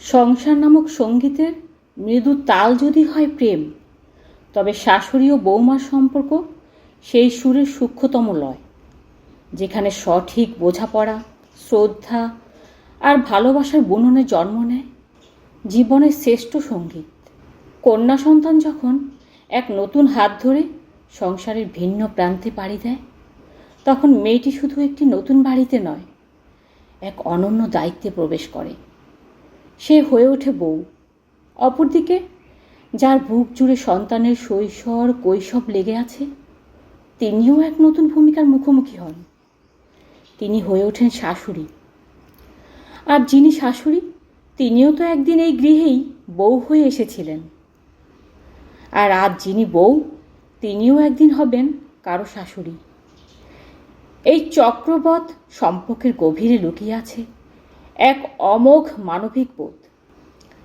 সংসার নামক সঙ্গীতের মৃদু তাল যদি হয় প্রেম, তবে শাশুড়ি ও বৌমার সম্পর্ক সেই সুরের সূক্ষ্মতম লয়, যেখানে সঠিক বোঝাপড়া, শ্রদ্ধা আর ভালোবাসার বুননে জন্ম নেয় জীবনের শ্রেষ্ঠ সংগীত। কন্যা সন্তান যখন এক নতুন হাত ধরে সংসারের ভিন্ন প্রান্তে পাড়ি দেয়, তখন মেয়েটি শুধু একটি নতুন বাড়িতে নয়, এক অনন্য দায়িত্বে প্রবেশ করে। সে হয়ে ওঠে বউ। অপরদিকে, যার বুক জুড়ে সন্তানের শৈশব কৈশব লেগে আছে, তিনিও এক নতুন ভূমিকার মুখোমুখি হন। তিনি হয়ে ওঠেন শাশুড়ি। আর যিনি শাশুড়ি, তিনিও তো একদিন এই গৃহেই বউ হয়ে এসেছিলেন। আর আজ যিনি বউ, তিনিও একদিন হবেন কারও শাশুড়ি। এই চক্রবৎ সম্পর্কের গভীরে লুকিয়ে আছে এক অমোঘ মানবিক বোধ,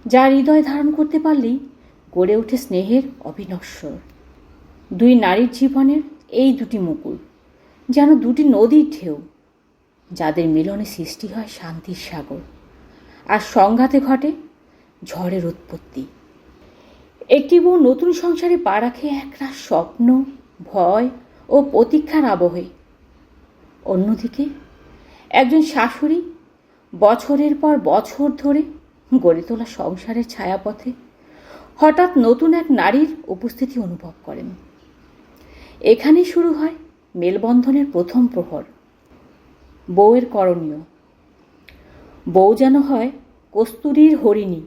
যা হৃদয় ধারণ করতে পারলেই গড়ে ওঠে স্নেহের অবিনশ্বর। দুই নারীর জীবনের এই দুটি মুকুল যেন দুটি নদীর ঢেউ, যাদের মিলনে সৃষ্টি হয় শান্তির সাগর, আর সংঘাতে ঘটে ঝড়ের উৎপত্তি। একটি বউ নতুন সংসারে পা রাখে একরাশ স্বপ্ন, ভয় ও প্রতীক্ষার আবহে। অন্যদিকে একজন শাশুড়ি বছরের পর বছর ধরে গড়ে তোলা সংসারের ছায়াপথে হঠাৎ নতুন এক নারীর উপস্থিতি অনুভব করেন। এখানেই শুরু হয় মেলবন্ধনের প্রথম প্রহর। বউয়ের করণীয়। বউ যেন হয় কস্তুরীর হরিণী।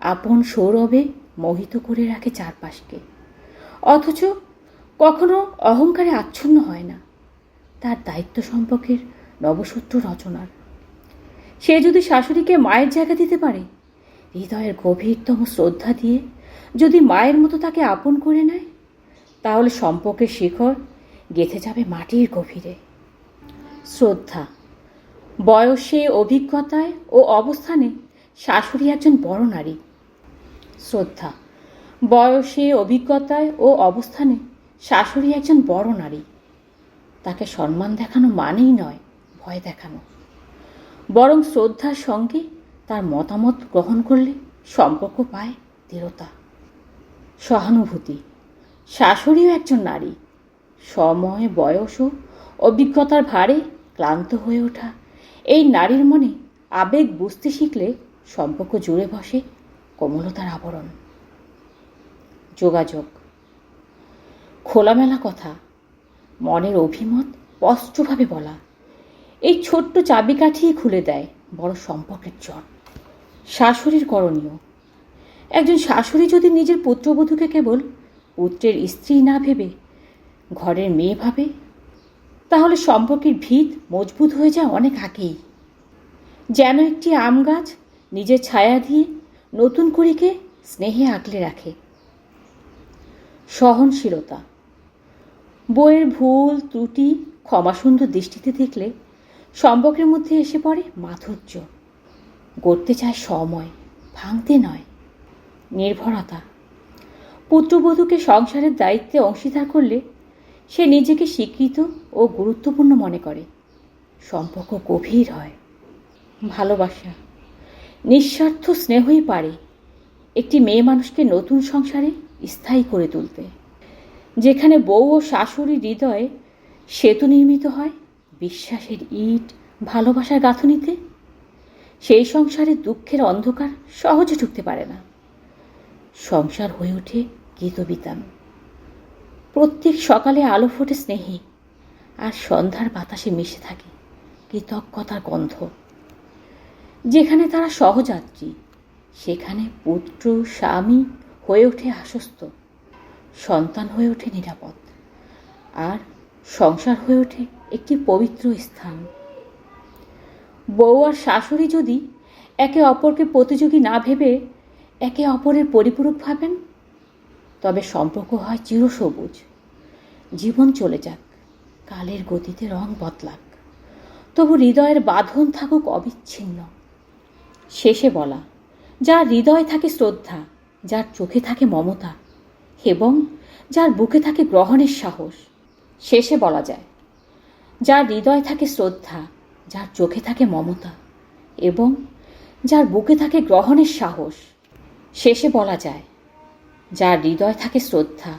আপন সৌরভে মোহিত করে রাখে চারপাশকে। অথচ কখনো অহংকারে আচ্ছন্ন হয় না। তার দায়িত্ব সম্পর্কের নবসূত্র রচনার। সে যদি শাশুড়িকে মায়ের জায়গা দিতে পারে, হৃদয়ের গভীরতম শ্রদ্ধা দিয়ে যদি মায়ের মতো তাকে আপন করে নেয়, তাহলে সম্পর্কের শিখর গেঁথে যাবে মাটির গভীরে। শ্রদ্ধা, বয়সে, অভিজ্ঞতায় ও অবস্থানে শাশুড়ি একজন বড় নারী। শ্রদ্ধা, বয়সে, অভিজ্ঞতায় ও অবস্থানে শাশুড়ি একজন বড় নারী। তাকে সম্মান দেখানো মানেই নয়, ভয় দেখানো। বরং শ্রদ্ধার সঙ্গে তার মতামত গ্রহণ করলে সম্পর্ক পায় দৃঢ়তা। সহানুভূতি। শাশুড়িও একজন নারী। সময়, বয়স ও অভিজ্ঞতার ভারে ক্লান্ত হয়ে ওঠা। এই নারীর মনে আবেগ বুঝতে শিখলে সম্পর্ক জুড়ে বসে কোমলতার আবরণ। যোগাযোগ। খোলামেলা কথা। মনের অভিমত স্পষ্টভাবে বলা। এই ছোট্ট চাবিকাঠিই খুলে দেয়, বড় সম্পর্কের জট শাশুড়ির করণীয়। একজন শাশুড়ি যদি নিজের পুত্রবধূকে কেবল পুত্রের স্ত্রী না ভেবে ঘরের মেয়ে ভাবে, তাহলে সম্পর্কের ভিত মজবুত হয়ে যায় অনেক আগেই। যেন একটি আম গাছ নিজের ছায়া দিয়ে নতুন করিকে স্নেহে আঁকলে রাখে। সহনশীলতা। বইয়ের ভুল, ত্রুটি, ক্ষমাসুন্দর দৃষ্টিতে দেখলে সম্পর্কের মধ্যে এসে পড়ে মাধুর্য। গড়তে চায় সময়, ভাঙতে নয়, নির্ভরতা। পুত্রবধূকে সংসারের দায়িত্বে অংশীদার করলে সে নিজেকে স্বীকৃত ও গুরুত্বপূর্ণ মনে করে। সম্পর্ক গভীর হয়, ভালোবাসা। নিঃস্বার্থ স্নেহই পারে একটি মেয়ে মানুষকে নতুন সংসারে স্থায়ী করে তুলতে। যেখানে বউ ও শাশুড়ি হৃদয়ে সেতু নির্মিত হয় বিশ্বাসের ইট ভালোবাসার গাঁথনিতে? সেই সংসারে দুঃখের অন্ধকার সহজে ঢুকতে পারে না। সংসার হয়ে ওঠে গীতবিতান। প্রত্যেক সকালে আলো ফোটে স্নেহে, আর সন্ধ্যার বাতাসে মিশে থাকে কৃতজ্ঞতার গন্ধ। যেখানে তারা সহযাত্রী, সেখানে পুত্র, স্বামী হয়ে ওঠে আশ্বস্ত, সন্তান হয়ে ওঠে নিরাপদ, আর সংসার হয়ে ওঠে একটি পবিত্র স্থান। বউ আর শাশুড়ি যদি একে অপরকে প্রতিযোগী না ভেবে একে অপরের পরিপূরক ভাবেন, তবে সম্পর্ক হয় চিরসবুজ। জীবন চলে যাক, কালের গতিতে রং বদলাক। তবু হৃদয়ের বাঁধন থাকুক অবিচ্ছিন্ন। শেষে বলা, যার হৃদয় থাকে শ্রদ্ধা, যার চোখে থাকে মমতা, এবং যার বুকে থাকে গ্রহণের সাহস। শেষে বলা যায় যার হৃদয় থাকে শ্রদ্ধা, যার চোখে থাকে মমতা এবং যার বুকে থাকে গ্রহণের সাহস, শেষে বলা যায়, যার হৃদয় থাকে শ্রদ্ধা,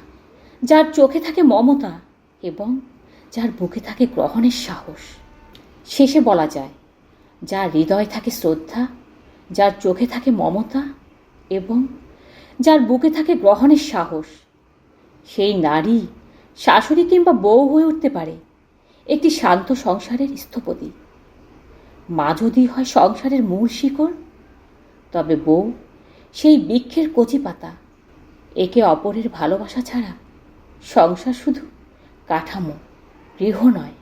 যার চোখে থাকে মমতা এবং যার বুকে থাকে গ্রহণের সাহস, শেষে বলা যায়, যার হৃদয় থাকে শ্রদ্ধা, যার চোখে থাকে মমতা এবং যার বুকে থাকে গ্রহণের সাহস, সেই নারী, শাশুড়ি কিংবা বউ হয়ে উঠতে পারে। একটি শান্ত সংসারের স্থপতি। মা যদি হয় সংসারের মূল শিকড়, তবে বউ সেই বৃক্ষের কচি পাতা। একে অপরের ভালোবাসা ছাড়া সংসার শুধু কাঠামো, গৃহ নয়।